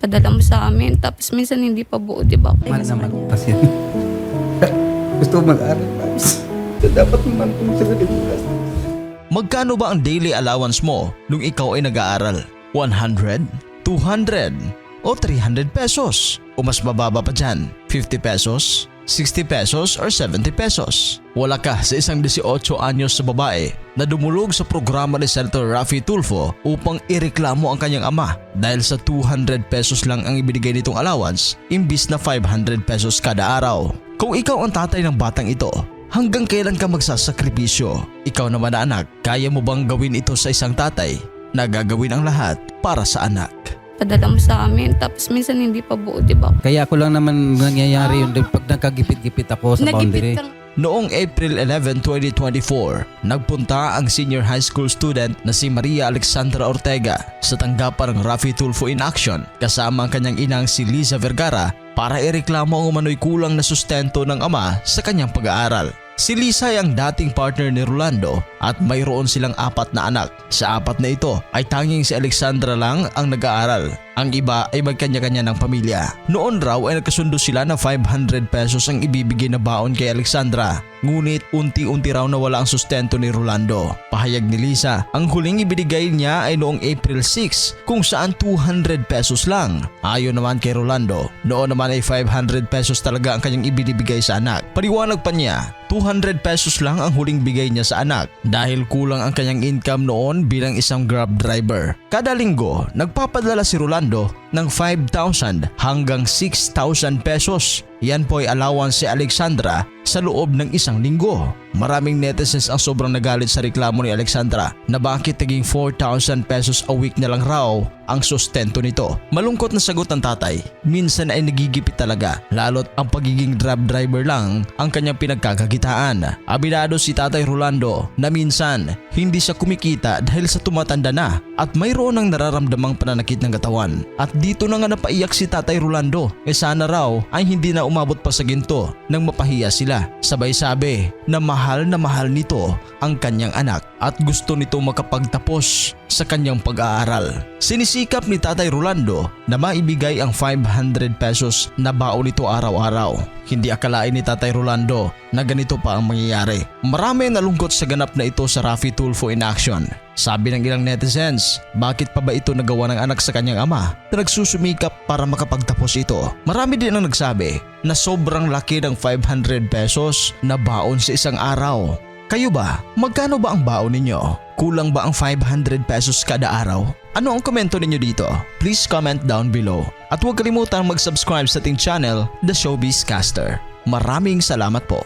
Padala mo sa amin. Tapos minsan hindi pa buo, di ba? Mahal naman kasi gusto ko mag-aral pa. Dapat naman kung sa ganito Magkano ba ang daily allowance mo nung ikaw ay nag-aaral? 100? 200? O 300 pesos? O mas mababa pa dyan? 50 pesos? 60 pesos or 70 pesos? Wala ka sa isang 18 anyos na babae na dumulog sa programa ni Senator Raffy Tulfo upang ireklamo ang kanyang ama dahil sa 200 pesos lang ang ibinigay nitong allowance imbis na 500 pesos kada araw. Kung ikaw ang tatay ng batang ito, hanggang kailan ka magsasakripisyo? Ikaw naman na anak, kaya mo bang gawin ito sa isang tatay na gagawin ang lahat para sa anak? Padala mo sa amin. Tapos minsan hindi pa buo, di ba? Kaya ako lang naman nangyayari yun pag nagkagipit-gipit ako sa boundary. Nagipit. Noong April 11, 2024, nagpunta ang senior high school student na si Maria Alexandra Ortega sa tanggapan ng Rafi Tulfo in Action kasama ang kanyang inang si Liza Vergara para ireklamo ang umano'y kulang na sustento ng ama sa kanyang pag-aaral. Si Lisa ay ang dating partner ni Rolando at mayroon silang apat na anak. Sa apat na ito ay tanging si Alexandra lang ang nag-aaral. Ang iba ay magkanya-kanya ng pamilya. Noon raw ay nagkasundo sila na 500 pesos ang ibibigay na baon kay Alexandra. Ngunit unti-unti raw nawala ang sustento ni Rolando. Pahayag ni Lisa, ang huling ibinigay niya ay noong April 6 kung saan 200 pesos lang. Ayon naman kay Rolando, noon naman ay 500 pesos talaga ang kanyang ibinibigay sa anak. Paliwanag pa niya, 200 pesos lang ang huling bigay niya sa anak dahil kulang ang kanyang income noon bilang isang grab driver. Kada linggo, nagpapadala si Rolando ng 5,000 hanggang 6,000 pesos. Yan po ay allowance si Alexandra sa loob ng isang linggo. Maraming netizens ang sobrang nagalit sa reklamo ni Alexandra na bakit naging 4,000 pesos a week na lang raw ang sustento nito. Malungkot na sagot ng tatay. Minsan ay nagigipit talaga lalo't ang pagiging grab driver lang ang kanyang pinagkakakitaan. Abinado si tatay Rolando na minsan hindi siya kumikita dahil sa tumatanda na at mayroon ng nararamdamang pananakit ng katawan. At dito na nga napaiyak si tatay Rolando e sana raw ay hindi na umabot pa sa ginto nang mapahiya sila. Sabay sabi na mahal na mahal nito ang kanyang anak at gusto nito makapagtapos sa kanyang pag-aaral. Sinisikap ni Tatay Rolando na maibigay ang 500 pesos na baon nito araw-araw. Hindi akalain ni Tatay Rolando na ganito pa ang mangyayari. Marami ang nalungkot sa ganap na ito sa Rafi Tulfo in action. Sabi ng ilang netizens, bakit pa ba ito nagawa ng anak sa kanyang ama na nagsusumikap para makapagtapos ito? Marami din ang nagsabi na sobrang laki ng 500 pesos na baon sa isang araw. Kayo ba? Magkano ba ang baon ninyo? Kulang ba ang 500 pesos kada araw? Ano ang komento ninyo dito? Please comment down below. At huwag kalimutang mag-subscribe sa ating channel, The Showbiz Caster. Maraming salamat po.